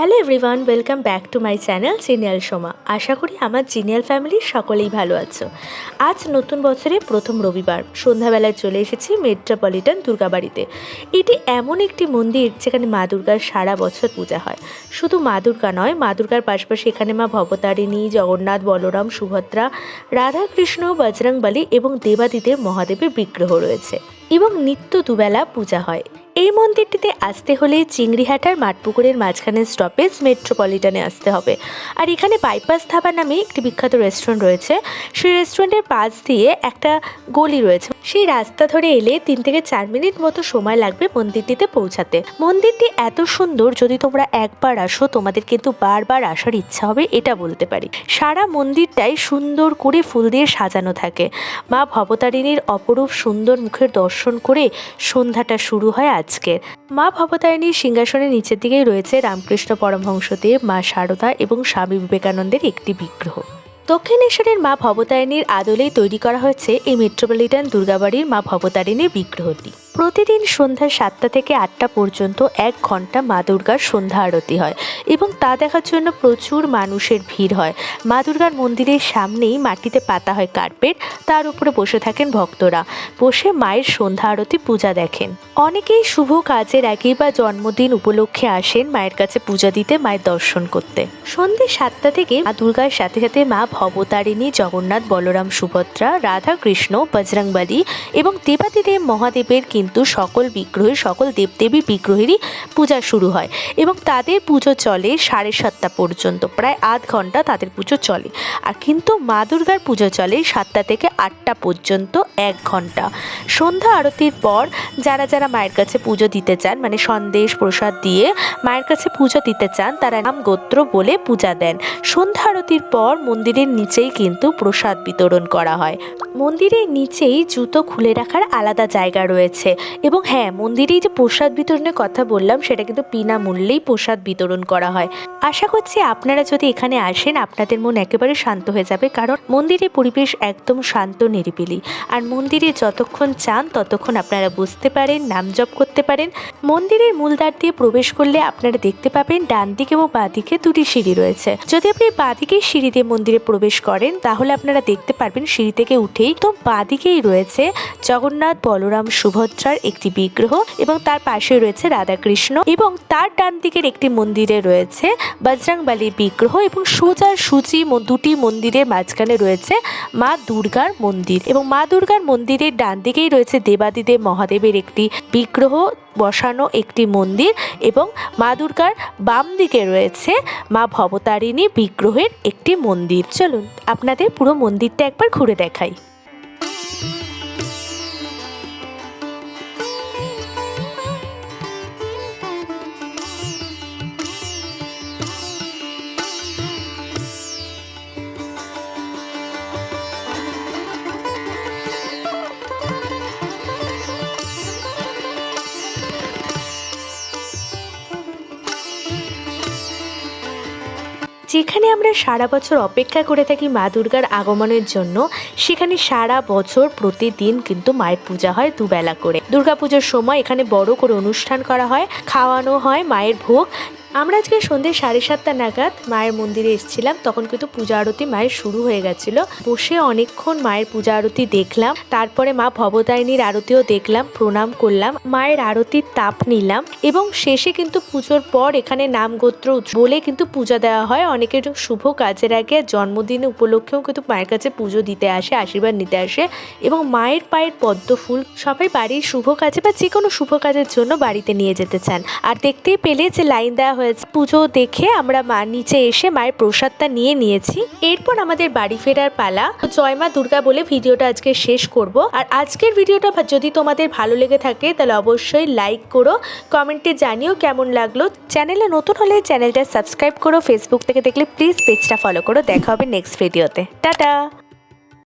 Hello everyone, welcome back to my channel genial Soma. আশা করি আমার জিনিয়াল ফ্যামিলির সকলেই ভালো আছো। আজ নতুন বছরে প্রথম রবিবার, সন্ধ্যাবেলায় চলে এসেছি মেট্রোপলিটন দুর্গাবাড়িতে। এটি এমন একটি মন্দির যেখানে মা দুর্গার সারা বছর পূজা হয়। শুধু মা দুর্গা নয়, মা দুর্গার পাশাপাশি এখানে মা ভবতারিণী, জগন্নাথ, বলরাম, সুভদ্রা, রাধাকৃষ্ণ, বজরংবলী এবং দেবাদিদেব মহাদেবের বিগ্রহ রয়েছে। এবং নিত্য দুবেলা পূজা হয়। এই মন্দিরটিতে আসতে হলে চিংড়িহাটার মাঠপুকুরের মাঝখানে স্টপেজ মেট্রোপলিটনে আসতে হবে। আর এখানে বাইপাস ধাবা নামে একটি বিখ্যাত রেস্টুরেন্ট রয়েছে। সেই রেস্টুরেন্টের পাশ দিয়ে একটা গলি রয়েছে। সেই রাস্তা ধরে এলে তিন থেকে চার মিনিট মতো সময় লাগবে মন্দিরটিতে পৌঁছাতে। মন্দিরটি এত সুন্দর, যদি তোমরা একবার আসো, তোমাদের কিন্তু বারবার আসার ইচ্ছা হবে এটা বলতে পারি। সারা মন্দিরটাই সুন্দর করে ফুল দিয়ে সাজানো থাকে। মা ভবতারিণীর অপরূপ সুন্দর মুখের দর্শন করে সন্ধ্যাটা শুরু হয় আজকের। মা ভবতারিণীর সিংহাসনের নিচের দিকেই রয়েছে রামকৃষ্ণ পরমহংসদেব, মা শারদা এবং স্বামী বিবেকানন্দের একটি বিগ্রহ। দক্ষিণেশ্বরের মা ভবতারিণীর আদলেই তৈরি করা হয়েছে এই মেট্রোপলিটন দুর্গাবাড়ির মা ভবতারিণীর বিগ্রহটি। প্রতিদিন সন্ধ্যা সাতটা থেকে আটটা পর্যন্ত এক ঘণ্টা মা দুর্গার সন্ধ্যা আরতি হয় এবং তা দেখার জন্য প্রচুর মানুষের ভিড় হয়। মা দুর্গার মন্দিরের সামনেই মাটিতে পাতা হয় কার্পেট, তার উপরে বসে থাকেন ভক্তরা। বসে মায়ের সন্ধ্যা আরতি পূজা দেখেন। অনেকেই শুভ কাজের আগে বা জন্মদিন উপলক্ষে আসেন মায়ের কাছে পূজা দিতে, মায়ের দর্শন করতে। সন্ধ্যে সাতটা থেকে মা দুর্গার সাথে সাথে মা ভবতারিণী জগন্নাথ বলরাম সুভদ্রা, রাধা কৃষ্ণ, বজরংবলী এবং দেবাদিদেব মহাদেবের কিন্তু সকল বিগ্রহের, সকল দেবদেবী বিগ্রহেরই পূজা শুরু হয় এবং তাদের পুজো চলে সাড়ে সাতটা পর্যন্ত, প্রায় আধ ঘণ্টা তাদের পুজো চলে। আর কিন্তু মা দুর্গার পুজো চলে সাতটা থেকে আটটা পর্যন্ত এক ঘণ্টা। সন্ধ্যা আরতির পর যারা যারা মায়ের কাছে পুজো দিতে চান মানে সন্দেশ, প্রসাদ দিয়ে মায়ের কাছে পুজো দিতে চান, তারা নাম গোত্র বলে পূজা দেন। সন্ধ্যা আরতির পর মন্দিরের নিচেই কিন্তু প্রসাদ বিতরণ করা হয়। মন্দিরের নিচেই জুতো খুলে রাখার আলাদা জায়গা রয়েছে। এবং হ্যাঁ মন্দিরে যে প্রসাদ বিতরণের কথা বললাম, সেটা কিন্তু বিনামূল্যেই প্রসাদ বিতরণ করা হয়। আশা করছি আপনারা যদি এখানে আসেন, আপনাদের মন একেবারে শান্ত হয়ে যাবে, কারণ মন্দিরের পরিবেশ একদম শান্ত, নিরিবিলি। আর মন্দিরে যতক্ষণ চান, ততক্ষণ আপনারা বুঝতে পারেন, নাম জপ করতে পারেন। মন্দিরের মূলদ্বার দিয়ে প্রবেশ করলে আপনারা দেখতে পাবেন ডান দিকে এবং বাঁ দিকে দুটি সিঁড়ি রয়েছে। যদি আপনি বাঁ দিকের সিঁড়ি দিয়ে মন্দিরে প্রবেশ করেন, তাহলে আপনারা দেখতে পারবেন সিঁড়ি থেকে উঠেই তো বাঁ দিকেই রয়েছে জগন্নাথ বলরাম সুভদ্রার একটি বিগ্রহ এবং তার পাশে রয়েছে রাধাকৃষ্ণ এবং তার ডান দিকের একটি মন্দিরে রয়েছে বজরংবলীর বিগ্রহ এবং সোজা সুচি দুটি মন্দিরের মাঝখানে রয়েছে মা দুর্গার মন্দির এবং মা দুর্গার মন্দিরের ডান দিকেই রয়েছে দেবাদিদেব মহাদেবের একটি বিগ্রহ বসানো একটি মন্দির এবং মা দুর্গার বাম দিকে রয়েছে মা ভবতারিণী বিগ্রহের একটি মন্দির। চলুন, আপনাদের পুরো মন্দিরটা একবার ঘুরে দেখাই। যেখানে আমরা সারা বছর অপেক্ষা করে থাকি মা দুর্গার আগমনের জন্য, সেখানে সারা বছর প্রতিদিন কিন্তু মায়ের পূজা হয় দুবেলা করে। দুর্গাপুজোর সময় এখানে বড় করে অনুষ্ঠান করা হয়, খাওয়ানো হয় মায়ের ভোগ আমরা আজকে সন্ধ্যে সাড়ে সাতটা নাগাদ মায়ের মন্দিরে এসেছিলাম। তখন কিন্তু পূজা আরতি মায়ের শুরু হয়ে গেছিল। বসে অনেকক্ষণ মায়ের পূজা আরতি দেখলাম। তারপরে মা ভবতারিণীর আরতিও দেখলাম, প্রণাম করলাম, মায়ের আরতির তাপ নিলাম এবং শেষে কিন্তু পুজোর পর এখানে নাম গোত্র বলে কিন্তু পূজা দেওয়া হয়। অনেকের শুভ কাজের আগে জন্মদিন উপলক্ষেও কিন্তু মায়ের কাছে পুজো দিতে আসে, আশীর্বাদ নিতে আসে এবং মায়ের পায়ের পদ্ম ফুল সবাই বাড়ির শুভ কাজে বা যে কোনো শুভ কাজের জন্য বাড়িতে নিয়ে যেতে চান। আর দেখতেই পেলে যে লাইন দেওয়া হয়েছে। পুজো দেখে আমরা মা নিচে এসে মায়ের প্রসাদটা নিয়ে নিয়েছি। এরপর আমাদের বাড়ি ফেরার পালা। জয় মা দুর্গা বলে ভিডিওটা আজকে শেষ করব। আর আজকের ভিডিওটা যদি তোমাদের ভালো লেগে থাকে, তাহলে অবশ্যই লাইক করো কমেন্টে জানিও কেমন লাগল। চ্যানেলে নতুন হলে চ্যানেলটা সাবস্ক্রাইব করো। ফেসবুক থেকে দেখলে প্লিজ পেজটা ফলো করো। দেখা হবে নেক্সট ভিডিওতে টাটা!